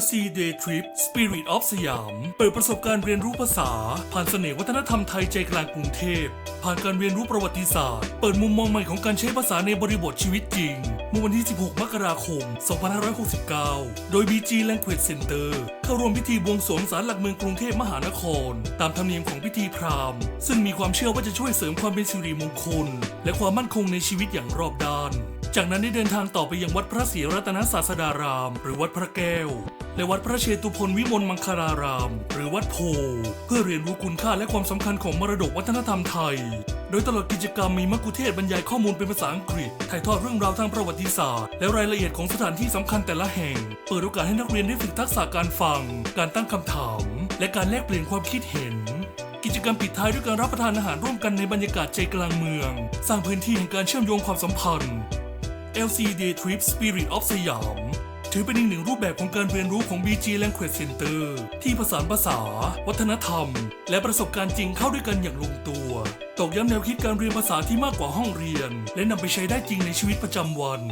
LC Day Trip Spirit of สยาม เปิดประสบการณ์เรียนรู้ภาษา ผ่านเสน่ห์วัฒนธรรมไทยใจกลางกรุงเทพ ผ่านการเรียนรู้ประวัติศาสตร์ เปิดมุมมองใหม่ของการใช้ภาษาในบริบทชีวิตจริงเมื่อวันที่ 16 มกราคม 2569 โดย BG Language Center เข้าร่วมพิธีบวงสรวงศาลหลักเมืองกรุงเทพมหานคร ตามธรรมเนียมของพิธีพราหมณ์ ซึ่งมีความเชื่อว่าจะช่วยเสริมความเป็นสิริมงคล และความมั่นคงในชีวิตอย่างรอบด้าน จากนั้นได้เดินทางต่อไปยังวัดพระศรีรัตนศาสดาราม หรือวัดพระแก้ว และวัดพระเชตุพนวิมลมังคลาราม หรือวัดโพ เพื่อเรียนรู้คุณค่าและความสำคัญของมรดกวัฒนธรรมไทย โดยตลอดกิจกรรมมีมักคุเทศบรรยายข้อมูลเป็นภาษาอังกฤษ ถ่ายทอดเรื่องราวทางประวัติศาสตร์ และรายละเอียดของสถานที่สำคัญแต่ละแห่ง เปิดโอกาสให้นักเรียนได้ฝึกทักษะการฟัง การตั้งคำถาม และการแลกเปลี่ยนความคิดเห็นกิจกรรมปิดท้ายด้วยการรับประทานอาหารร่วมกันในบรรยากาศใจกลางเมือง สร้างพื้นที่แห่งการเชื่อมโยงความสัมพันธ์ LCD Trip Spirit of สยาม ถือเป็นอีกหนึ่งรูปแบบของการเรียนรู้ของ BG Language Center ที่ผสานภาษา วัฒนธรรม และประสบการณ์จริงเข้าด้วยกันอย่างลงตัว ตอกย้ำแนวคิดการเรียนภาษาที่มากกว่าห้องเรียน และนำไปใช้ได้จริงในชีวิตประจำวัน